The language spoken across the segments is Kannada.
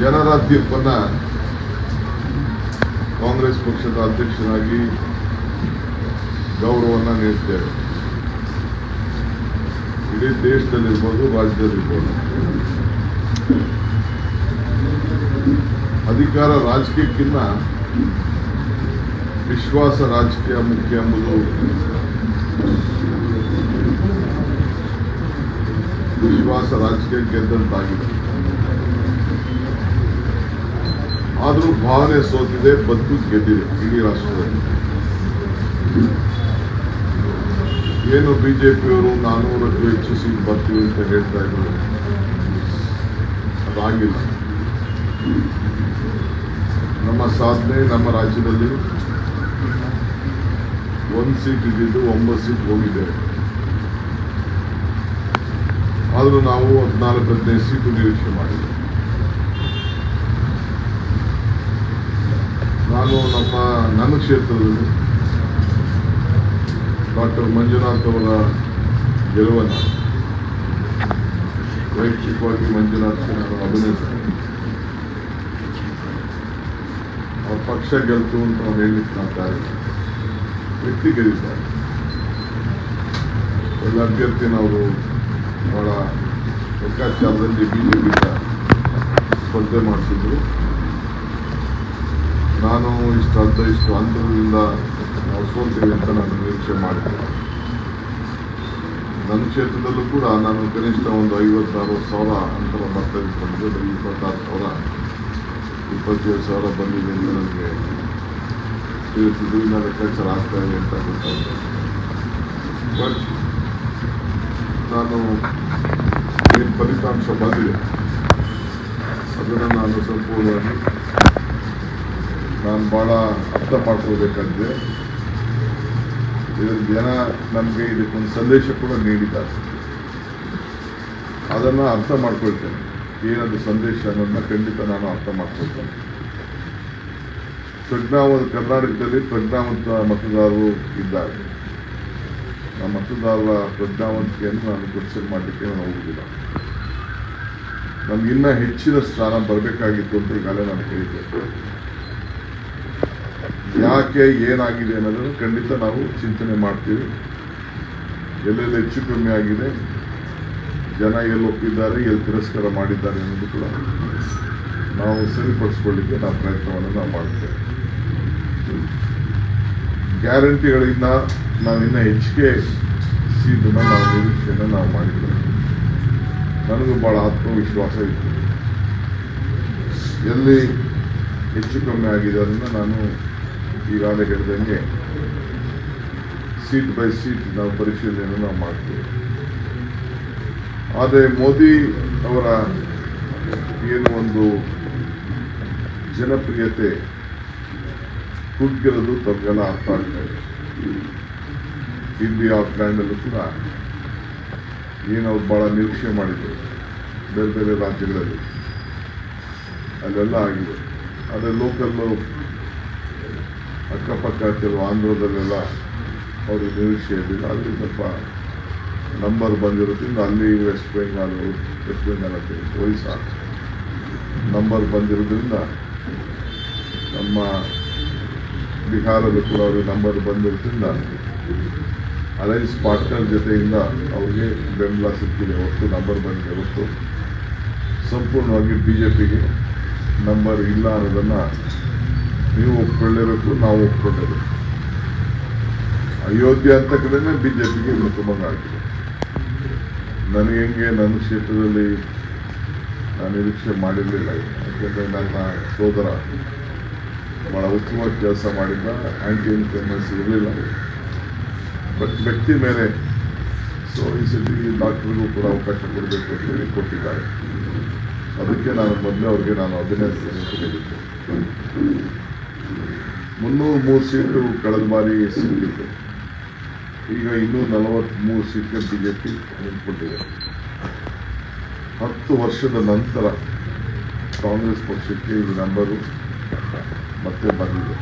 ಜನರ ತೀರ್ಪನ್ನ ಕಾಂಗ್ರೆಸ್ ಪಕ್ಷದ ಅಧ್ಯಕ್ಷನಾಗಿ ಗೌರವವನ್ನು ನೀಡ್ತೇವೆ ಇಡೀ ದೇಶದಲ್ಲಿರ್ಬೋದು ರಾಜ್ಯದಲ್ಲಿರ್ಬೋದು ಅಧಿಕಾರ ರಾಜಕೀಯಕ್ಕಿಂತ ವಿಶ್ವಾಸ ರಾಜಕೀಯ ಮುಖ್ಯ ಎಂಬುದು ವಿಶ್ವಾಸ ರಾಜಕೀಯ ಗೆದ್ದಂತಾಗಿದೆ ಆದರೂ ಭಾವನೆ ಸೋತಿದೆ, ಬದುಕು ಗೆದ್ದಿದೆ ಇಡೀ ರಾಷ್ಟ್ರದಲ್ಲಿ. ಏನು ಬಿಜೆಪಿಯವರು ನಾನ್ನೂರಕ್ಕೂ ಹೆಚ್ಚು ಸೀಟ್ ಬರ್ತೀವಿ ಅಂತ ಹೇಳ್ತಾ ಇದ್ರು. ಅದಾಗಿಲ್ಲ. ನಮ್ಮ ಸಾಧನೆ ನಮ್ಮ ರಾಜ್ಯದಲ್ಲಿ ಒಂದು ಸೀಟ್ ಇದ್ದಿದ್ದು ಒಂಬತ್ತು ಸೀಟ್ ಹೋಗಿದೆ ಆದರೂ ನಾವು ಹದಿನಾಲ್ಕು ಹದಿನೈದು ಸೀಟು ನಿರೀಕ್ಷೆ ಮಾಡಿದ್ದೇವೆ ನಾನು ನಮ್ಮ ನನ್ನ ಕ್ಷೇತ್ರದಲ್ಲಿ ಡಾಕ್ಟರ್ ಮಂಜುನಾಥ್ ಅವರ ಗೆಲುವನ್ನು ವೈಯಕ್ತಿಕವಾಗಿ ಮಂಜುನಾಥ್ ನಾನು ಅಭಿನಯಿಸ್ತೇನೆ ಅವ್ರ ಪಕ್ಷ ಗೆಲ್ತು ಅಂತ ಅವ್ರು ಹೇಳಲಿಕ್ಕೆ ನಾತಾರೆ ವ್ಯಕ್ತಿ ಗೆಲ್ಲಿದ್ದಾರೆ. ಎಲ್ಲ ಅಭ್ಯರ್ಥಿನ ಅವರು ಬಹಳ ಲೆಕ್ಕಾಚಾರದಲ್ಲಿ ಬಿಜೆಪಿಯಿಂದ ಸ್ಪರ್ಧೆ ಮಾಡಿಸಿದ್ರು ನಾನು ಇಷ್ಟು ಅಂತ ಇಷ್ಟು ಅಂತರದಿಂದ ಸೋಲ್ತೇವೆ ಅಂತ ನಾನು ನಿರೀಕ್ಷೆ ಮಾಡಿದ್ದೆ. ನನ್ನ ಕ್ಷೇತ್ರದಲ್ಲೂ ಕೂಡ ನಾನು ಕನಿಷ್ಠ ಒಂದು ಐವತ್ತಾರು ಸಾವಿರ ಅಂತರ ಮತ ಇಟ್ಕೊಂಡಿದ್ದೆ ಇಪ್ಪತ್ತಾರು ಸಾವಿರ, ಇಪ್ಪತ್ತೇಳು ಸಾವಿರ ಬಂದಿದೆ ಅಂತ ನನಗೆ ತಿಳಿಸಿದ್ರು ಇನ್ನ ಲೆಕ್ಕಾಚಾರ ಆಗ್ತಾ ಇದೆ ಅಂತ ಗೊತ್ತಾಗುತ್ತೆ ಬಟ್ ನಾನು ಏನು ಫಲಿತಾಂಶ ಬಂದಿದೆ, ಅದನ್ನು ನಾನು ಸಂಪೂರ್ಣವಾಗಿ ನಾನು ಭಾಳ ಅರ್ಥ ಮಾಡ್ಕೋಬೇಕಂದ್ರೆ ಇದರ ಜನ ನಮಗೆ ಇದಕ್ಕೊಂದು ಸಂದೇಶ ಕೂಡ ನೀಡಿದ್ದಾರೆ. ಅದನ್ನು ಅರ್ಥ ಮಾಡ್ಕೊಳ್ತೇನೆ. ಏನದು ಸಂದೇಶ ಅನ್ನೋದನ್ನ ಖಂಡಿತ ನಾನು ಅರ್ಥ ಮಾಡ್ಕೊಳ್ತೇನೆ. ಪ್ರಜ್ಞಾವಂತ ಕರ್ನಾಟಕದಲ್ಲಿ ಪ್ರಜ್ಞಾವಂತ ಮತದಾರರು ಇದ್ದಾರೆ. ಆ ಮತದಾರರ ಪ್ರಜ್ಞಾವಂತಿಕೆಯನ್ನು ನಾನು ಕ್ವಶನ್ ಮಾಡಲಿಕ್ಕೆ ನಾನು ಹೋಗುದಿಲ್ಲ. ನಮಗಿನ್ನ ಹೆಚ್ಚಿನ ಸ್ಥಾನ ಬರಬೇಕಾಗಿತ್ತು ಅಂತ ಈಗಾಗಲೇ ನಾನು ಹೇಳಿದ್ದೆ ಯಾಕೆ ಏನಾಗಿದೆ ಅನ್ನೋದನ್ನು ಖಂಡಿತ ನಾವು ಚಿಂತನೆ ಮಾಡ್ತೀವಿ. ಎಲ್ಲೆಲ್ಲಿ ಹೆಚ್ಚು ಕಮ್ಮಿ ಆಗಿದೆ, ಜನ ಎಲ್ಲಿ ಒಪ್ಪಿದ್ದಾರೆ, ಎಲ್ಲಿ ತಿರಸ್ಕಾರ ಮಾಡಿದ್ದಾರೆ ಅನ್ನೋದು ಕೂಡ ನಾವು ಸರಿಪಡಿಸ್ಕೊಳ್ಳಿಕ್ಕೆ ನಾವು ಪ್ರಯತ್ನವನ್ನು ನಾವು ಮಾಡ್ತೇವೆ. ಗ್ಯಾರಂಟಿಗಳಿಂದ ನಾವು ಇನ್ನೂ ಹೆಚ್ಚಿಗೆ ಸೀಟನ್ನು ನಾವು ನಿರೀಕ್ಷೆಯನ್ನು ನಾವು ಮಾಡಿದ್ದೇವೆ. ನನಗೂ ಭಾಳ ಆತ್ಮವಿಶ್ವಾಸ ಇತ್ತು. ಎಲ್ಲಿ ಹೆಚ್ಚು ಕಮ್ಮಿ ಆಗಿದೆ ಅದನ್ನು ನಾನು ಈಗಾಗಲೇ ಹೇಳಿದಂಗೆ ಸೀಟ್ ಬೈ ಸೀಟ್ ನಾವು ಪರಿಶೀಲನೆಯನ್ನು ನಾವು ಮಾಡ್ತೇವೆ. ಆದರೆ ಮೋದಿ ಅವರ ಏನು ಒಂದು ಜನಪ್ರಿಯತೆ ಕುಗ್ಗಿರೋದು ತಮಗೆಲ್ಲ ಅರ್ಥ ಆಗ್ತಾ ಇದೆ. ಇಂಡಿಯಾ ಪ್ಲ್ಯಾಂಡಲ್ಲೂ ಕೂಡ ಏನು ಅವ್ರು ಭಾಳ ನಿರೀಕ್ಷೆ ಮಾಡಿದ್ರು. ಬೇರೆ ಬೇರೆ ರಾಜ್ಯಗಳಲ್ಲಿ. ಅಲ್ಲೆಲ್ಲ ಆಗಿದೆ. ಆದರೆ ಲೋಕಲ್ಲು ಅಕ್ಕಪಕ್ಕ ಕೆಲವು ಆಂಧ್ರದಲ್ಲೆಲ್ಲ ಅವರು ನಿರೀಕ್ಷೆಯಲ್ಲಿಲ್ಲ ಅಲ್ಲಿ ಸ್ವಲ್ಪ ನಂಬರ್ ಬಂದಿರೋದ್ರಿಂದ ಅಲ್ಲಿ ವೆಸ್ಟ್ ಬೆಂಗಾಲ್ ವೆಸ್ಟ್ ಬೆಂಗಾಲ್ ಅಂತ ಒರಿಸ್ಸಾ ನಂಬರ್ ಬಂದಿರೋದ್ರಿಂದ ನಮ್ಮ ಬಿಹಾರಲ್ಲೂ ಕೂಡ ಅವ್ರಿಗೆ ನಂಬರ್ ಬಂದಿರೋದ್ರಿಂದ ಅಲೈನ್ಸ್ ಪಾರ್ಟ್ನರ್ ಜೊತೆಯಿಂದ ಅವ್ರಿಗೆ ಬೆಂಬಲ ಸಿಕ್ಕಿದೆ. ಹೊತ್ತು ನಂಬರ್ ಬಂದಿದೆ ಹೊತ್ತು ಸಂಪೂರ್ಣವಾಗಿ ಬಿ ಜೆ ಪಿಗೆ ನಂಬರ್ ಇಲ್ಲ ಅನ್ನೋದನ್ನು ನೀವು ಒಪ್ಕೊಳ್ಳೇಬೇಕು, ನಾವು ಒಪ್ಕೊಳ್ಳೇಬೇಕು. ಅಯೋಧ್ಯೆ ಅಂತ ಕಡೆನೇ ಬಿ ಜೆ ಪಿಗೆ ಆಗಿದೆ. ನನಗೆ ಹೆಂಗೆ ನನ್ನ ಕ್ಷೇತ್ರದಲ್ಲಿ ನಾನು ನಿರೀಕ್ಷೆ ಮಾಡಿರಲಿಲ್ಲ. ಯಾಕೆಂದರೆ ನನ್ನ ಸೋದರ ಭಾಳ ಉತ್ತಮ ಕೆಲಸ ಮಾಡಿದ್ದ ಆ್ಯಂಟಿ ಇನ್ಫ್ಲೂಯೆನ್ಸ್ ಇರಲಿಲ್ಲ ಬಟ್ ವ್ಯಕ್ತಿ ಮೇಲೆ ಸೊ ಈ ಸತಿ ಡಾಕ್ಟ್ರಿಗೂ ಕೂಡ ಅವಕಾಶ ಕೊಡಬೇಕು ಅಂತ ಹೇಳಿ ಕೊಟ್ಟಿದ್ದಾರೆ. ಅದಕ್ಕೆ ನಾನು ಮೊದಲೇ ಅವ್ರಿಗೆ ನಾನು ಹೇಳಿದ್ದೆ ಮುನ್ನೂರು ಮೂರು ಸೀಟು ಕಳೆದ ಬಾರಿ ಸಿಕ್ಕಿತ್ತು. ಈಗ ಇನ್ನೂರ ನಲವತ್ತ್ಮೂರು ಸೀಟ್ಗೆ ಬಿ ಜೆ ಪಿ ನಿಂತ್ಕೊಂಡಿದೆ. ಹತ್ತು ವರ್ಷದ ನಂತರ ಕಾಂಗ್ರೆಸ್ ಪಕ್ಷಕ್ಕೆ ಈ ನಂಬರು ಮತ್ತೆ ಬಂದಿದೆ.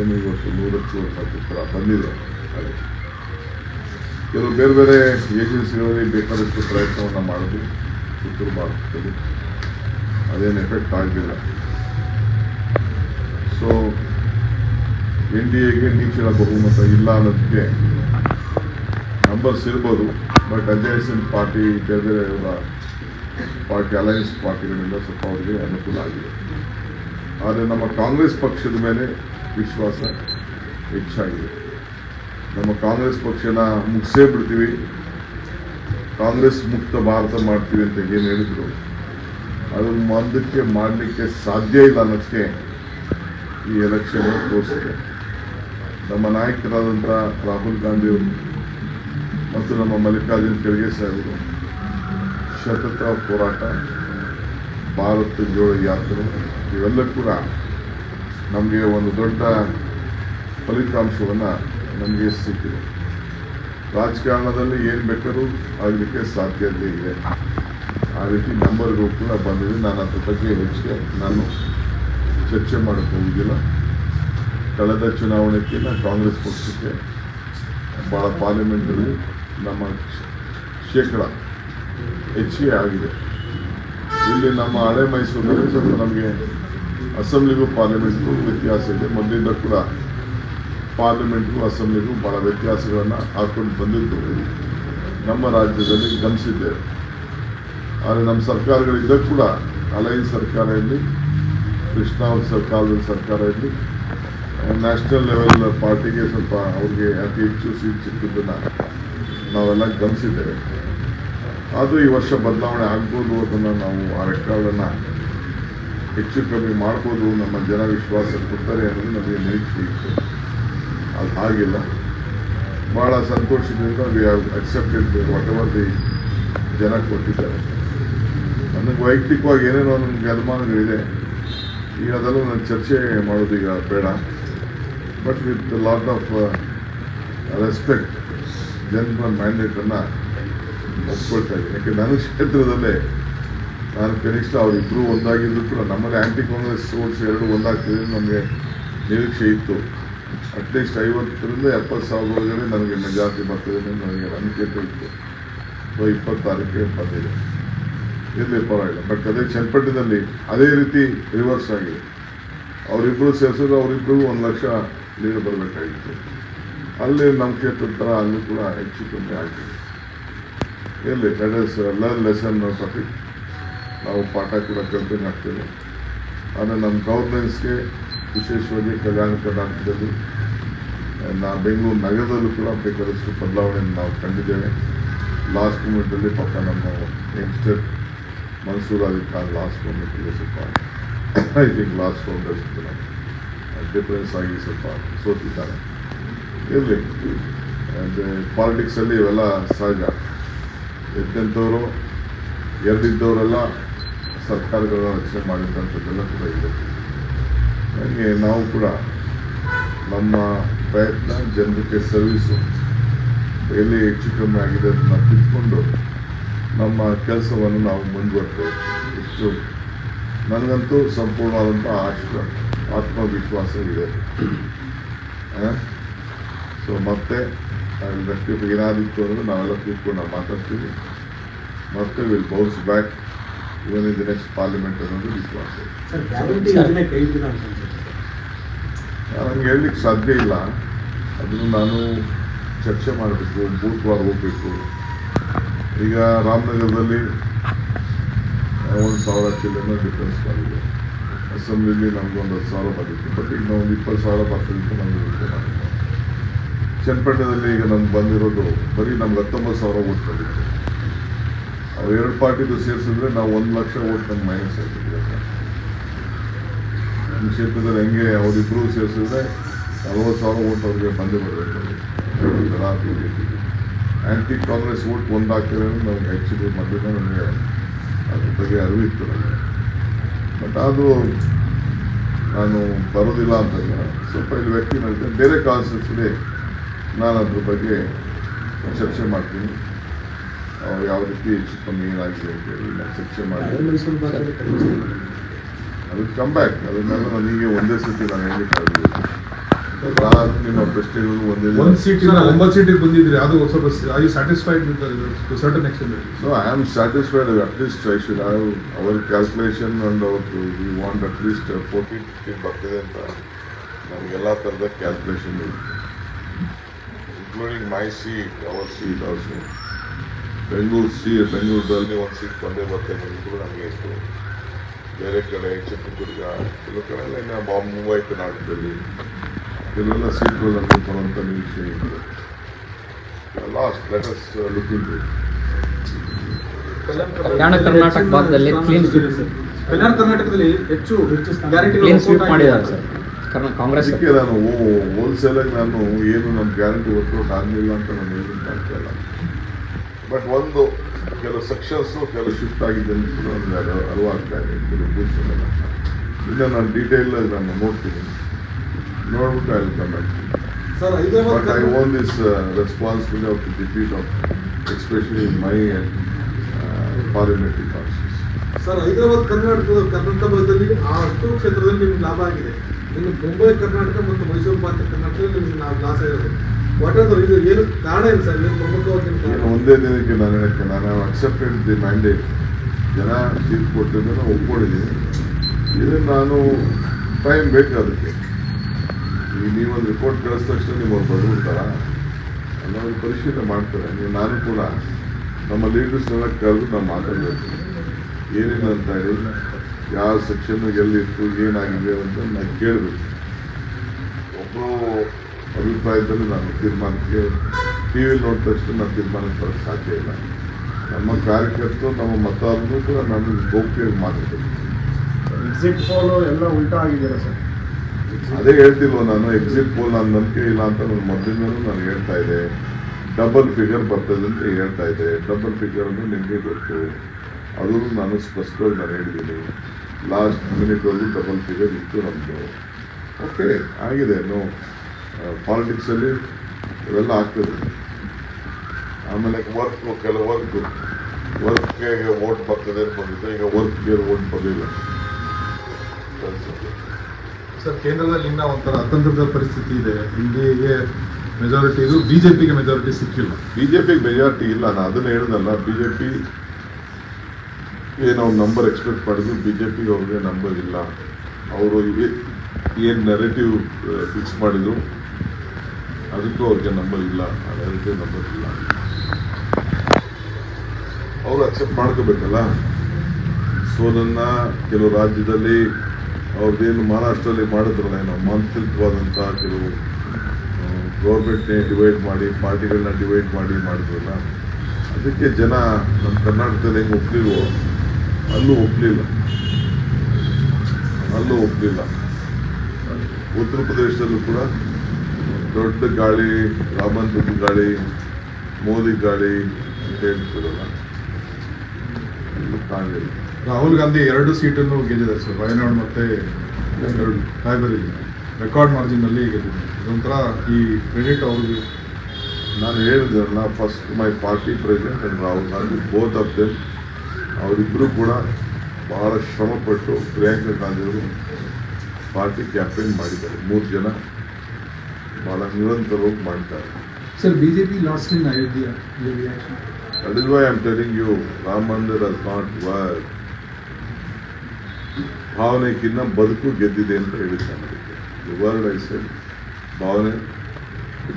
ಏನು ಇವತ್ತು ನೂರಕ್ಕೂ ಹತ್ತಿರ ಬಂದಿದೆ. ಕೆಲವು ಬೇರೆ ಬೇರೆ ಏಜೆನ್ಸಿಗಳಲ್ಲಿ ಬೇಕಾದಷ್ಟು ಪ್ರಯತ್ನವನ್ನು ಮಾಡಿದ್ವಿ ಉತ್ತರ ಭಾರತದಲ್ಲಿ. ಅದೇನು ಎಫೆಕ್ಟ್ ಆಗಲಿಲ್ಲ. ಸೊ ಎನ್ ಡಿ ಎಗೆ ನೀಚಿನ ಬಹುಮತ ಇಲ್ಲ ಅನ್ನೋದಕ್ಕೆ ನಂಬರ್ಸ್ ಇರ್ಬೋದು ಬಟ್ ಅಜಯಸನ್ ಪಾರ್ಟಿ ಬೇರೆ ಬೇರೆ ಅವರ ಪಾರ್ಟಿ ಅಲಯನ್ಸ್ ಪಾರ್ಟಿಗಳಿಂದ ಸ್ವಲ್ಪ ಅವರಿಗೆ ಅನುಕೂಲ ಆಗಿದೆ. ಆದರೆ ನಮ್ಮ ಕಾಂಗ್ರೆಸ್ ಪಕ್ಷದ ಮೇಲೆ ವಿಶ್ವಾಸ ಹೆಚ್ಚಾಗಿದೆ. ನಮ್ಮ ಕಾಂಗ್ರೆಸ್ ಪಕ್ಷನ ಮುಗಿಸೇ ಬಿಡ್ತೀವಿ. ಕಾಂಗ್ರೆಸ್ ಮುಕ್ತ ಭಾರತ ಮಾಡ್ತೀವಿ ಅಂತ ಏನು ಹೇಳಿದ್ರು. ಅದನ್ನು ಮಂದಕ್ಕೆ ಮಾಡಲಿಕ್ಕೆ ಸಾಧ್ಯ ಇಲ್ಲ ಅನ್ನೋದಕ್ಕೆ ಈ ಎಲೆಕ್ಷನ್ ತೋರಿಸಿದೆ. ನಮ್ಮ ನಾಯಕರಾದಂಥ ರಾಹುಲ್ ಗಾಂಧಿಯವರು ಮತ್ತು ನಮ್ಮ ಮಲ್ಲಿಕಾರ್ಜುನ ಖರ್ಗೆ ಸಾಹೇಬರು ಸತತ ಹೋರಾಟ, ಭಾರತ ಜೋಳ ಯಾತ್ರೆ, ಇವೆಲ್ಲ ಕೂಡ ನಮಗೆ ಒಂದು ದೊಡ್ಡ ಫಲಿತಾಂಶವನ್ನು ನಮಗೆ ಸಿಕ್ಕಿದೆ ರಾಜಕಾರಣದಲ್ಲಿ ಏನು ಬೇಕಾದ್ರೂ ಆಗಲಿಕ್ಕೆ ಸಾಧ್ಯತೆ ಇದೆ. ಆ ರೀತಿ ನಂಬರ್ಗಳು ಕೂಡ ಬಂದಿದೆ. ನಾನು ಅದ್ರ ಬಗ್ಗೆ ಹೆಚ್ಚಿಗೆ ನಾನು ಚರ್ಚೆ ಮಾಡೋಕ್ಕೆ ಹೋಗಿದ್ದಿಲ್ಲ ಕಳೆದ ಚುನಾವಣೆಗಿಂತ ಕಾಂಗ್ರೆಸ್ ಪಕ್ಷಕ್ಕೆ ಭಾಳ ಪಾರ್ಲಿಮೆಂಟಲ್ಲಿ ನಮ್ಮ ಶೇಕಡ ಹೆಚ್ಚಿಗೆ ಆಗಿದೆ. ಇಲ್ಲಿ ನಮ್ಮ ಹಳೆ ಮೈಸೂರಿನಲ್ಲಿ ಸ್ವಲ್ಪ ನಮಗೆ ಅಸೆಂಬ್ಲಿಗೂ ಪಾರ್ಲಿಮೆಂಟ್ಗೂ ವ್ಯತ್ಯಾಸ ಇದೆ. ಮೊದಲಿಂದ ಕೂಡ ಪಾರ್ಲಿಮೆಂಟ್ಗೂ ಅಸೆಂಬ್ಲಿಗೂ ಭಾಳ ವ್ಯತ್ಯಾಸಗಳನ್ನು ಹಾಕೊಂಡು ಬಂದಿದ್ದು ನಮ್ಮ ರಾಜ್ಯದಲ್ಲಿ ಗಮನಿಸಿದ್ದೇವೆ ಆದರೆ ನಮ್ಮ ಸರ್ಕಾರಗಳಿದ್ದ ಕೂಡ ಅಲೈನ್ ಸರ್ಕಾರದಲ್ಲಿ ಕೃಷ್ಣ ಅವ್ರ ಸರ್ಕಾರದ ಸರ್ಕಾರ ಇರಲಿ ನ್ಯಾಷನಲ್ ಲೆವೆಲ್ ಪಾರ್ಟಿಗೆ ಸ್ವಲ್ಪ ಅವ್ರಿಗೆ ಅತಿ ಹೆಚ್ಚು ಸೀಟ್ ಸಿಕ್ಕಿದ್ದನ್ನು ನಾವೆಲ್ಲ ಗಮನಿಸಿದ್ದೇವೆ. ಆದರೂ ಈ ವರ್ಷ ಬದಲಾವಣೆ ಆಗ್ಬೋದು ಅದನ್ನು ನಾವು ಆ ರೆಕಾರ್ಡನ್ನು ಹೆಚ್ಚು ಕಮ್ಮಿ ಮಾಡ್ಬೋದು ನಮ್ಮ ಜನ ವಿಶ್ವಾಸ ಕೊಡ್ತಾರೆ ಅನ್ನೋದು ನಮಗೆ ನಿರೀಕ್ಷೆ ಇತ್ತು ಅದು ಆಗಿಲ್ಲ ಭಾಳ ಸಂತೋಷದಿಂದ we have accepted whatever the ಜನ ಕೊಟ್ಟಿದ್ದಾರೆ. ನನಗೆ ವೈಯಕ್ತಿಕವಾಗಿ ಏನೇನೋ ನನಗೆ ಅನುಮಾನಗಳಿದೆ ಈಗ ಅದೆಲ್ಲ ನಾನು ಚರ್ಚೆ ಮಾಡೋದು ಈಗ ಬೇಡ. But with lot of respect ಜನರ ಮ್ಯಾಂಡೇಟನ್ನು ಒಪ್ಕೊಳ್ತಾ ಇದ್ದೀನಿ. ಯಾಕೆ ನನ್ನ ಕ್ಷೇತ್ರದಲ್ಲೇ ನಾನು ಕನಿಷ್ಠ ಅವರಿಬ್ಬರು ಒಂದಾಗಿದ್ರು ಕೂಡ ನಮ್ಮಲ್ಲಿ ಆ್ಯಂಟಿ ಕಾಂಗ್ರೆಸ್ ವೋಟ್ಸ್ ಎರಡು ಒಂದಾಗ್ತದೆ ನಮಗೆ ನಿರೀಕ್ಷೆ ಇತ್ತು. ಅಟ್ಲೀಸ್ಟ್ ಐವತ್ತರಿಂದ ಎಪ್ಪತ್ತು ಸಾವಿರ ಒಳಗಡೆ ನನಗೆ ಮೆಜಾರಿಟಿ ಬರ್ತದೆ ನನಗೆ ನಂಬಿಕೆ ಇತ್ತು. ಸೊ ಇಪ್ಪತ್ತಾರಕ್ಕೆ ಬಂದಿದೆ. ಇರಲಿ, ಪರವಾಗಿಲ್ಲ. ಬಟ್ ಅದೇ ಚನ್ನಪಟ್ಟಣದಲ್ಲಿ ಅದೇ ರೀತಿ ರಿವರ್ಸ್ ಆಗಿದೆ. ಅವರಿಬ್ಬರು ಸೇರಿಸಿದ್ರು ಅವರಿಬ್ಬರಿಗೂ ಒಂದು ಲಕ್ಷ ಲೀಡ್ ಬರಬೇಕಾಗಿತ್ತು. ಅಲ್ಲಿ ನಮ್ಮ ಕ್ಷೇತ್ರದ ಥರ ಅಲ್ಲೂ ಕೂಡ ಹೆಚ್ಚು ಕಮ್ಮಿ ಆಗಿದೆ. ಇರಲಿ that is learn lesson topic ನಾವು ಪಾಠ ಕೂಡ ಕಲ್ತಂಗೆ ಆಗ್ತೇವೆ ಆದರೆ ನಮ್ಮ ಗೌರ್ಮೆನ್ಸ್ಗೆ ವಿಶೇಷವಾಗಿ ಕಲ್ಯಾಣ ಕರ್ನಾಟಕದಲ್ಲಿ ನಾ ಬೆಂಗಳೂರು ನಗರದಲ್ಲೂ ಕೂಡ ಬೇಕಾದಷ್ಟು ಬದಲಾವಣೆಯನ್ನು ನಾವು ಕಂಡಿದ್ದೇವೆ. ಲಾಸ್ಟ್ ಮೂಮೆಂಟಲ್ಲಿ ಪಾಪ ನಮ್ಮ ಯಂಗ್ಸ್ಟರ್ ಮನ್ಸೂರ್ ಅಲಿ ಖಾನ್ ಲಾಸ್ಟ್ ಮೂಮೆಂಟಿಗೆ ಸ್ವಲ್ಪ I think last founders difference ಆಗಿ ಸ್ವಲ್ಪ ಸೋತಿದ್ದಾರೆ ಇರಲಿ ಪಾಲಿಟಿಕ್ಸಲ್ಲಿ ಇವೆಲ್ಲ ಸಹಜ. ಎದ್ದಂಥವರು ಎರಡಿದ್ದವರೆಲ್ಲ ಸರ್ಕಾರಗಳ ರಕ್ಷಣೆ ಮಾಡಿದಂಥದ್ದೆಲ್ಲ ಕೂಡ ಇದೆ. ಹಾಗೆ ನಾವು ಕೂಡ ನಮ್ಮ ಪ್ರಯತ್ನ ಜನರಿಗೆ ಸರ್ವಿಸು ಎಲ್ಲಿ ಹೆಚ್ಚು ಕಮ್ಮಿ ಆಗಿದೆ ಅದನ್ನ ತಿಳ್ಕೊಂಡು ನಮ್ಮ ಕೆಲಸವನ್ನು ನಾವು ಮುಂದುವರ್ತೇವೆ ಇಷ್ಟು. ನನಗಂತೂ ಸಂಪೂರ್ಣವಾದಂಥ ಆಶ್ವ ಆತ್ಮವಿಶ್ವಾಸ ಇದೆ ಸೊ ಮತ್ತೆ ವ್ಯಕ್ತಿ ಏನಾದಿತ್ತು ಅಂದರೆ ನಾವೆಲ್ಲ ಕೂತ್ಕೊಂಡು ನಾವು ಮಾತಾಡ್ತೀವಿ. ಮತ್ತೆ will bounce back even in the next parliament ಅನ್ನೋದು ವಿಶ್ವಾಸ. ನನಗೆ ಹೇಳಲಿಕ್ಕೆ ಸಾಧ್ಯ ಇಲ್ಲ. ಅದನ್ನು ನಾನು ಚರ್ಚೆ ಮಾಡಬೇಕು ಬೂತ್ವಾಗಿ ಹೋಗಬೇಕು. ಈಗ ರಾಮನಗರದಲ್ಲಿ ಒಂದು ಸಾವಿರ ಚಿಲ್ಲನ್ನು ಡಿಫ್ರೆನ್ಸ್ ಮಾಡಿದೆ. ಅಸೆಂಬ್ಲಿಲಿ ನಮಗೊಂದು ಹತ್ತು ಸಾವಿರ ಬಂದಿತ್ತು. ಬಟ್ ಈಗ ನಾವು ಒಂದು ಇಪ್ಪತ್ತು ಸಾವಿರ ಬರ್ತದೆ ನಮಗೆ ಚನ್ನಪೇಟೆಯಲ್ಲಿ ಈಗ ನಮ್ಗೆ ಬಂದಿರೋದು ಬರೀ ನಮ್ಗೆ ಹತ್ತೊಂಬತ್ತು ಸಾವಿರ ಓಟ್ ಬಂದಿತ್ತು. ಅವ್ರು ಎರಡು ಪಾರ್ಟಿದು ಸೇರಿಸಿದ್ರೆ ನಾವು ಒಂದು ಲಕ್ಷ ಓಟ್ ನಮ್ಗೆ ಮೈನಸ್ ಆಗ್ತಿದೆ ಸರ್ ನಮ್ಮ ಕ್ಷೇತ್ರದಲ್ಲಿ ಹೆಂಗೆ ಅವರಿಬ್ಬರು ಸೇರಿಸಿದ್ರೆ ನಲವತ್ತು ಸಾವಿರ ಓಟ್ ಅವ್ರಿಗೆ ಬಂದೇ ಬರಬೇಕು. ರಾತ್ರಿ ಆ್ಯಂಟಿ ಕಾಂಗ್ರೆಸ್ ಓಟ್ ಒಂದು ಅಂತ ನಮಗೆ ಆ್ಯಕ್ಚುಲಿ ಮೊದಲಿಂದ ನನಗೆ ಅದ್ರ ಬಗ್ಗೆ ಅರಿವಿತ್ತು ನನಗೆ ಬಟ್ ಅದು ನಾನು ಬರೋದಿಲ್ಲ ಅಂತಲ್ಲ. ಸ್ವಲ್ಪ ಇಲ್ಲಿ ವ್ಯಕ್ತಿ ಮಾಡ್ತೀನಿ ಬೇರೆ ಕಾನ್ಸ್ಟಿಟ್ಯೂನ್ಸಿಲಿ ನಾನು ಅದ್ರ ಬಗ್ಗೆ ಚರ್ಚೆ ಮಾಡ್ತೀನಿ. ಅವ್ರು ಯಾವ ರೀತಿ ಹೆಚ್ಚು ಕಮ್ಮಿ ಏನಾಗಿದೆ ಅಂತೇಳಿ ನಾನು ಚರ್ಚೆ ಮಾಡ್ತೀನಿ. ಅದು ಕಮ್ ಬ್ಯಾಕ್ ಅದನ್ನೆಲ್ಲ ನನಗೆ ಒಂದೇ ಸತಿ ನಾನು ಹೇಳಲಿಕ್ಕಾಗಲಿಲ್ಲ ನಾನು ನಿಮ್ಮ ಪ್ರಶ್ನೆಗಳು ಒಂದೇ ಒಂದು ಸೀಟಿಗೆ ಒಂಬತ್ತು ಸೀಟಿಗೆ ಬಂದಿದ್ರಿ ಅದು ಸ್ವಲ್ಪ I satisfied with to certain extent No, I am satisfied I should have our calculation and our, we want at least fourteen, fifteen ಬರ್ತದೆ ಅಂತ. ನಮಗೆಲ್ಲ ಥರದ ಕ್ಯಾಲ್ಕುಲೇಷನ್ ಇದೆ. Including my seat our seat also Bengaluru C ಬೆಂಗಳೂರಲ್ಲಿ ಒಂದು ಸೀಟ್ ಬಂದೇ ಬರ್ತದೆ ಕೂಡ ನಮಗೆ ಇತ್ತು. ಬೇರೆ ಕಡೆ ಚಿತ್ರದುರ್ಗ ಕೆಲವು ಕಡೆ ಎಲ್ಲ ಇನ್ನು ಬಾಂಬ್ ಮುಂಬೈ ಕರ್ನಾಟಕದಲ್ಲಿ ಕೆಲವೆಲ್ಲ ಸೀಟ್ಗಳು ನಮಗೆ ಬರುವಂಥ ನಿರೀಕ್ಷೆ ಇದೆ. Last let us look in Kalyana Karnataka ಭಾಗದಲ್ಲಿ ಕ್ಲೀನ್ ಸ್ವೀಪ್ ಕಲ್ಯಾಣ ಕರ್ನಾಟಕದಲ್ಲಿ ಹೆಚ್ಚು ಹೆಚ್ಚು ಕ್ಲೀನ್ ಸ್ವೀಪ್ ಮಾಡಿದ್ದಾರೆ ಸರ್. ಕಾಂಗ್ರೆಸ್ ಅದಕ್ಕೆ ನಾನು ಹೋಲ್ಸೇಲಾಗಿ ನಾನು ಏನು ನಮ್ಮ ಗ್ಯಾರಂಟಿ ವರ್ಕೌಟ್ ಆಗಲಿಲ್ಲ ಅಂತ ನಾನು ಏನು ಬಟ್ ಒಂದು ಕೆಲವು ಸೆಕ್ಷನ್ಸು ಕೆಲವು ಶಿಫ್ಟ್ ಆಗಿದೆ ಅಂತ ನನಗೆ ಅರಿವಾಗ್ತಾ ಇದೆ. ಕೆಲವು ಇನ್ನು ನಾನು ಡೀಟೇಲ್ ನಾನು ನೋಡ್ತೀನಿ. ನೋಡ್ಬಿಟ್ಟು I come back sir Hyderabad but I own this responsibility of the defeat of especially in my parliamentary constituency sir Hyderabad ಕರ್ನಾಟಕದ ಕರ್ನಾಟಕ ಭಾಗದಲ್ಲಿ ಆ ಅಷ್ಟು ಕ್ಷೇತ್ರದಲ್ಲಿ ನಿಮ್ಗೆ ಲಾಭ ಆಗಿದೆ. ಇನ್ನು ಮುಂಬೈ ಕರ್ನಾಟಕ ಮತ್ತು ಮೈಸೂರು ಪ್ರಾಂತ್ಯ ಕರ್ನಾಟಕದಲ್ಲಿ ನಿಮ್ಗೆ ನಾವು ಲಾಸ್ ಆಗಿರೋದು ವಾಟ್ ಆರ್ ದ ರೀಸನ್ ಏನು ಕಾರಣ ಏನು ಸರ್? ಏನು ಪ್ರಮುಖವಾಗಿ? ಒಂದೇ ದಿನಕ್ಕೆ ನಾನು ಹೇಳಕ್ಕೆ ನಾನು ಅಕ್ಸೆಪ್ಟೆಡ್ ದಿ ಮ್ಯಾಂಡೇಟ್ ಜನ ತೀರ್ಪು ಕೊಟ್ಟಿದ್ದನ್ನು ಒಪ್ಕೊಂಡಿದ್ದೀನಿ. ಇದನ್ನು ನಾನು ಟೈಮ್ ಬೇಕು ಅದಕ್ಕೆ. ನೀವೊಂದು ರಿಪೋರ್ಟ್ ಕಳಿಸಿದ ತಕ್ಷಣ ನೀವು ಅವ್ರು ಬರ್ಬಿಡ್ತಾರ? ಅನ್ನೋದು ಪರಿಶೀಲನೆ ಮಾಡ್ತಾರೆ. ನೀವು ನಾನು ಕೂಡ ನಮ್ಮ ಲೀಡರ್ಸ್ನೆಲ್ಲ ಕರೆದು ನಾವು ಮಾತಾಡಬೇಕು. ಏನೇನು ಅಂತ ಹೇಳಿ ಯಾವ ಸೆಕ್ಷನ್ ಎಲ್ಲಿತ್ತು, ಏನಾಗಿದೆ ಅಂತ ನಾನು ಕೇಳಬೇಕು. ಒಬ್ಬರು ಅಭಿಪ್ರಾಯದಲ್ಲಿ ನಾನು ತೀರ್ಮಾನಕ್ಕೆ ಟಿ ವಿ ನೋಡಿದ ತಕ್ಷಣ ನಾನು ತೀರ್ಮಾನಕ್ಕೆ ಬರೋಕ್ಕೆ ಸಾಧ್ಯ ಇಲ್ಲ. ನಮ್ಮ ಕಾರ್ಯಕರ್ತರು, ನಮ್ಮ ಮತದಾರರು ಕೂಡ ನಾನು ಗೋಪ್ಯವಾಗಿ ಮಾತಾಡಬೇಕು. ಎಕ್ಸಿಟ್ ಪೋಲು ಎಲ್ಲ ಉಲ್ಟಾ ಆಗಿದೆಯಲ್ಲ ಸರ್? ಅದೇ ಹೇಳ್ತಿಲ್ವ ನಾನು ಎಕ್ಸಿಟ್ ಪೋಲ್ ನಾನು ನಂಬಿಕೆ ಇಲ್ಲ ಅಂತ ನಾನು ಮೊದಲಿಂದ ನಾನು ಹೇಳ್ತಾ ಇದ್ದೆ. ಡಬಲ್ ಫಿಗರ್ ಬರ್ತದೆ ಅಂತ ಹೇಳ್ತಾ ಇದ್ದೆ. ಡಬಲ್ ಫಿಗರ್ ಅಂದ್ರೆ ನಿಮಗೆ ಗೊತ್ತು. ಅದು ನಾನು ಸ್ಪಷ್ಟವಾಗಿ ನಾನು ಹೇಳಿದ್ದೀನಿ. ಲಾಸ್ಟ್ ಮಿನಿಟ್ವರೆಗೂ ಡಬಲ್ ಫಿಗರ್ ಇತ್ತು ನಮ್ಮದು ಓಕೆ ಆಗಿದೆ. ನೋ ಪಾಲಿಟಿಕ್ಸಲ್ಲಿ ಇವೆಲ್ಲ ಆಗ್ತದೆ. ಆಮೇಲೆ ವರ್ಕ್ ಕೆಲವು ವರ್ಕ್ ವರ್ಕ್ಗೆ ಓಟ್ ಬರ್ತದೆ ಅಂತ ಬಂದಿದ್ದೆ ಈಗ ವರ್ಕ್ಗೆ ಓಟ್ ಬರಲಿಲ್ಲ ಸರ್, ಕೇಂದ್ರದಲ್ಲಿ ಇನ್ನ ಒಂಥರ ಅತಂತ್ರದ ಪರಿಸ್ಥಿತಿ ಇದೆ. ಇಂಡಿಯಾಗೆ ಮೆಜಾರಿಟಿ ಇದು, ಬಿಜೆಪಿಗೆ ಮೆಜಾರಿಟಿ ಸಿಕ್ಕಿಲ್ಲ. ಬಿಜೆಪಿಗೆ ಮೆಜಾರಿಟಿ ಇಲ್ಲ. ನಾನು ಅದನ್ನ ಹೇಳ್ದಲ್ಲ ಏನು ನಾವು ನಂಬರ್ ಎಕ್ಸ್ಪೆಕ್ಟ್ ಮಾಡಿದ್ರು, ಬಿಜೆಪಿಗೆ ಅವ್ರಿಗೆ ನಂಬರ್ ಇಲ್ಲ. ಅವರು ಏನು ನೆರೆಟಿವ್ ಫಿಕ್ಸ್ ಮಾಡಿದ್ರು, ಅದಕ್ಕೂ ಅವ್ರಿಗೆ ನಂಬರ್ ಇಲ್ಲ. ಆ ನೆರೆಟಿವ್ ನಂಬರ್ ಇಲ್ಲ. ಅವರು ಅಕ್ಸೆಪ್ಟ್ ಮಾಡ್ಕೋಬೇಕಲ್ಲ. ಸೋಲನ್ನ ಕೆಲವು ರಾಜ್ಯದಲ್ಲಿ ಅವ್ರದ್ದೇನು ಮಹಾರಾಷ್ಟ್ರದಲ್ಲಿ ಮಾಡಿದ್ರಲ್ಲ, ಏನೋ ಮಾಂತ್ರಿಕವಾದಂಥ ಕೆಲವು ಗೌರ್ಮೆಂಟ್ನೇ ಡಿವೈಡ್ ಮಾಡಿ ಪಾರ್ಟಿಗಳನ್ನ ಡಿವೈಡ್ ಮಾಡಿ ಮಾಡಿದ್ರಲ್ಲ, ಅದಕ್ಕೆ ಜನ ನಮ್ಮ ಕರ್ನಾಟಕದಲ್ಲಿ ಹೆಂಗೆ ಒಪ್ಪಲಿಲ್ವೋ ಅಲ್ಲೂ ಒಪ್ಪಲಿಲ್ಲ ಅಲ್ಲೂ ಒಪ್ಪಲಿಲ್ಲ ಉತ್ತರ ಪ್ರದೇಶದಲ್ಲೂ ಕೂಡ ದೊಡ್ಡ ಗಾಳಿ, ರಾಮನ್ ಗಾಳಿ, ಮೋದಿ ಗಾಳಿ ಅಂತ ಹೇಳ್ತಿರಲ್ಲ. ಕಾಣಲಿಲ್ಲ ರಾಹುಲ್ ಗಾಂಧಿ ಎರಡು ಸೀಟನ್ನು ಗೆದ್ದಿದ್ದಾರೆ ಸರ್. ವಯನಾಡ್ ಮತ್ತೆ ಎರಡು ರಾಯಬರೇಲಿ. ರೆಕಾರ್ಡ್ ಮಾರ್ಜಿನ್ನಲ್ಲಿ ಗೆದ್ದಿದ್ದಾರೆ. ಇದೊಂಥರ ಈ ಕ್ರೆಡಿಟ್ ಅವ್ರಿಗೆ ನಾನು ಹೇಳಿದ್ರಲ್ಲ first my party president and Rahul Gandhi both of them ಅವರಿಬ್ಬರು ಕೂಡ ಬಹಳ ಶ್ರಮಪಟ್ಟು ಪ್ರಿಯಾಂಕಾ ಗಾಂಧಿಯವರು ಪಾರ್ಟಿ ಕ್ಯಾಂಪೇನ್ ಮಾಡಿದ್ದಾರೆ. ಮೂರು ಜನ ಬಹಳ ನಿರಂತರವಾಗಿ ಮಾಡಿದ್ದಾರೆ sir BJP last in Ayodhya Reaction that is why am telling you Ram Mandir as not work ಭಾವನೆಗಿನ್ನ ಬದುಕು ಗೆದ್ದಿದೆ ಅಂತ ಹೇಳಿದ್ದಾನೆ ಅದಕ್ಕೆ ವರ್ಡ್ ಐ ಸೆಡ್ ಭಾವನೆ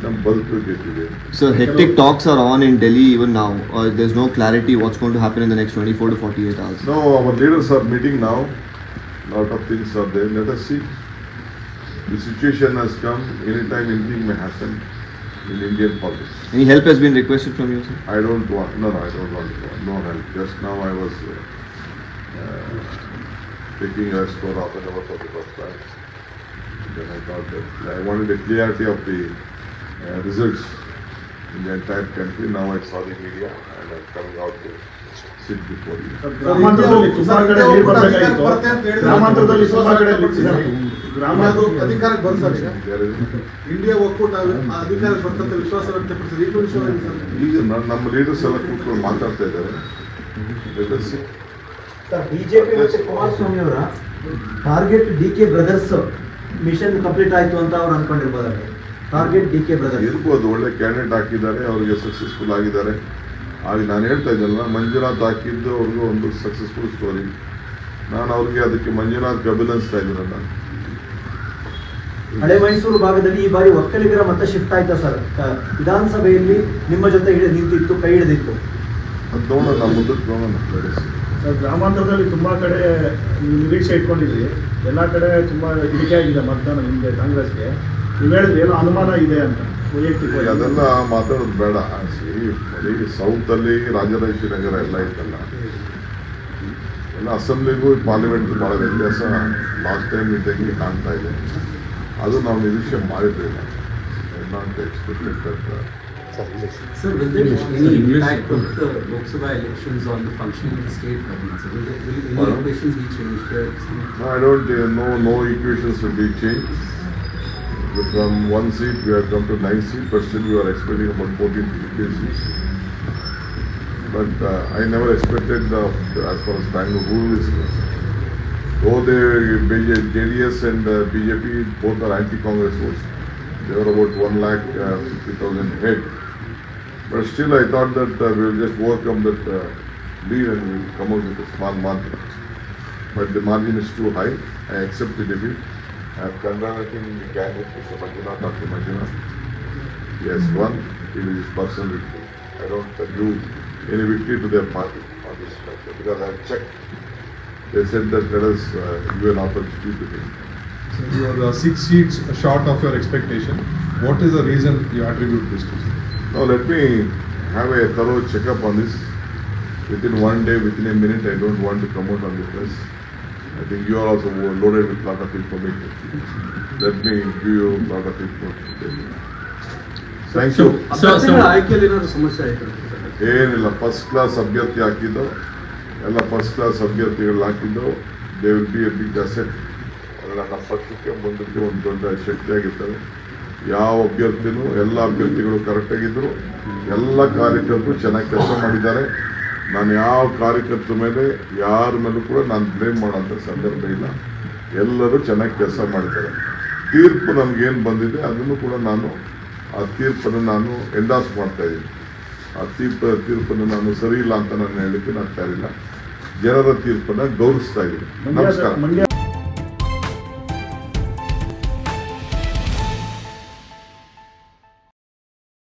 ನಮ್ಮ ಬದುಕು ಗೆದ್ದಿದೆ So hectic talks are on in Delhi even now. Uh, there's no clarity what's going to happen in the next 24 to 48 hours. No, our leaders are meeting now. Lot of things are there. Let us see. The situation has come. Anytime anything may happen In Indian politics. Any help has been requested from you, sir? I don't want. No, no, I don't want. No help. Just now I was uh, uh, taking rest for half an hour for the first time. Then I thought that I wanted the clarity of the uh, results in the entire country. Now I saw the media and I'm coming out to before you. ಗ್ರಾಮಾಂತರದಲ್ಲಿ ಸುಮಾರು ಕಡೆ ಅಧಿಕಾರಕ್ಕೆ ಬಂದ ಇಂಡಿಯಾ ಒಕ್ಕೂಟ ಅಧಿಕಾರಕ್ಕೆ ಬರ್ತಂತ ವಿಶ್ವಾಸ ವ್ಯಕ್ತಪಡಿಸಿದೆ ಈಗ ನಮ್ಮ ಲೀಡರ್ಸ್ ಎಲ್ಲ ಕೂತ್ಕೊಂಡು ಮಾತಾಡ್ತಾ ಇದ್ದಾರೆ. ಬಿಜೆಪಿ ಮತ್ತು ಕುಮಾರಸ್ವಾಮಿ ಅವರ target D K brothers mission complete ಆಯ್ತು ಅಂತ ಅವ್ರು ಅನ್ಕೊಂಡಿರ್ಬೋದು ಟಾರ್ಗೆಟ್ ಡಿ ಕೆ ಬ್ರದರ್ ಇರ್ಬೋದು, ಒಳ್ಳೆ ಕ್ಯಾಂಡಿಡೇಟ್ ಹಾಕಿದ್ದಾರೆ, ಅವರಿಗೆ ಸಕ್ಸಸ್ಫುಲ್ ಆಗಿದ್ದಾರೆ ಆಗ ನಾನು ಹೇಳ್ತಾ ಇದ್ದಲ್ಲ ಮಂಜುನಾಥ್ ಹಾಕಿದ್ದು ಅವ್ರಿಗೂ ಒಂದು ಸಕ್ಸಸ್ಫುಲ್ ಸ್ಟೋರಿ ನಾನು ಅವ್ರಿಗೆ ಅದಕ್ಕೆ ಮಂಜುನಾಥ್ ಅಭಿನಂದಿಸ್ತಾ ಇದ್ದೀನಿ ನಾನು. ಹಳೆ ಮೈಸೂರು ಭಾಗದಲ್ಲಿ ಈ ಬಾರಿ ಒಕ್ಕಲಿಗರ ಮತ ಶಿಫ್ಟ್ ಆಯ್ತಾ ಸರ್? ವಿಧಾನಸಭೆಯಲ್ಲಿ ನಿಮ್ಮ ಜೊತೆ ಹಿಡಿದು ನಿಂತಿತ್ತು ಕೈ ಹಿಡಿದಿತ್ತು. ಅದು ನೋಡೋಣ ನಾವು ಮುಂದಕ್ಕೆ ನೋಡೋಣ ಸರ್ ಗ್ರಾಮಾಂತರದಲ್ಲಿ ತುಂಬಾ ಕಡೆ ನಿರೀಕ್ಷೆ ಇಟ್ಕೊಂಡಿದ್ರಿ ಎಲ್ಲ ಕಡೆ ತುಂಬಾ ಇಳಿಕೆ ಆಗಿದೆ ಮತದಾನ ನಿಮಗೆ ಕಾಂಗ್ರೆಸ್ಗೆ. ನೀವು ಹೇಳಿದ್ರೆ ಏನೋ ಅನುಮಾನ ಇದೆ ಅಂತ. ಅದೆಲ್ಲ ಮಾತಾಡೋದು ಬೇಡ. ಬರೀ ಸೌತಲ್ಲಿ ರಾಜರಾಜೇಶ್ವರಿ ನಗರ ಎಲ್ಲ ಇತ್ತಲ್ಲ ಎಲ್ಲ ಅಸೆಂಬ್ಲಿಗೂ ಪಾರ್ಲಿಮೆಂಟ್ ಭಾಳ ವ್ಯತ್ಯಾಸ ಲಾಸ್ಟ್ ಟೈಮ್ ಇದ್ದಂಗೆ ಕಾಣ್ತಾ ಇದೆ. ಅದು ನಾವು ನಿರೀಕ್ಷೆ ಮಾಡಿದ್ದೇವೆ. Not expected I don't know no any impact change From one seat, we have come to nine seats, but still we are expecting about fourteen to fifteen seats. But uh, I never expected the, as far as Bangalore is concerned. Though the JDS and uh, BJP both are anti-Congress votes, they were about one lakh uh, head. But still, I thought that uh, we will just overcome that uh, lead and we will come out with a small margin. But the margin is too high. I accept the defeat. I have congratulating the candidate, Mr. Manjunath, Dr. Manjunath. He has won. It is his personal victory. I don't do any victory to their party on this matter because I have checked. They said that let us uh, give an opportunity to him. So you are uh, six seats short of your expectation. What is the reason you attribute this to? Now let me have a thorough checkup on this. Within one day, within a minute, I don't want to come out on the press. I think you are also loaded with lot of information. Let me give you lot of information. Thank you. ಅಭ್ಯರ್ಥಿಗಳ ಆಯ್ಕೆಯಲ್ಲಿ ಏನಾದ್ರು ಸಮಸ್ಯೆ ಆಯ್ತು ಏನಿಲ್ಲ ಫಸ್ಟ್ ಕ್ಲಾಸ್ ಅಭ್ಯರ್ಥಿ ಹಾಕಿದ್ದು ಎಲ್ಲ ಫಸ್ಟ್ ಕ್ಲಾಸ್ ಅಭ್ಯರ್ಥಿಗಳು ಹಾಕಿದ್ದು they will be a big asset ನನ್ನ ಪಕ್ಷಕ್ಕೆ ಮುಂದಕ್ಕೆ ಒಂದು ದೊಡ್ಡ ಶಕ್ತಿಯಾಗಿರ್ತವೆ ಯಾವ ಅಭ್ಯರ್ಥಿನೂ ಎಲ್ಲ ಅಭ್ಯರ್ಥಿಗಳು ಕರೆಕ್ಟಾಗಿದ್ದರು ಎಲ್ಲ ಕಾರ್ಯಕರ್ತರು ಚೆನ್ನಾಗಿ ಕೆಲಸ ಮಾಡಿದ್ದಾರೆ ನಾನು ಯಾವ ಕಾರ್ಯಕರ್ತರ ಮೇಲೆ ಯಾರ ಮೇಲೂ ಕೂಡ ನಾನು ಬ್ಲೇಮ್ ಮಾಡೋಂಥ ಸಂದರ್ಭ ಇಲ್ಲ. ಎಲ್ಲರೂ ಚೆನ್ನಾಗಿ ಕೆಲಸ ಮಾಡ್ತಾರೆ. ತೀರ್ಪು ನಮಗೇನು ಬಂದಿದೆ ಅದನ್ನು ಕೂಡ ನಾನು ಆ ತೀರ್ಪನ್ನು ನಾನು ಎಂಡಾಸ್ ಮಾಡ್ತಾ ಇದ್ದೀನಿ. ಆ ತೀರ್ಪ ತೀರ್ಪನ್ನು ನಾನು ಸರಿ ಇಲ್ಲ ಅಂತ ನಾನು ಹೇಳಲಿಕ್ಕೆ ನಾನು ತಯಾರಿಲ್ಲ ಜನರ ತೀರ್ಪನ್ನು ಗೌರವಿಸ್ತಾ ಇದ್ದೀನಿ. ನಮಸ್ಕಾರ.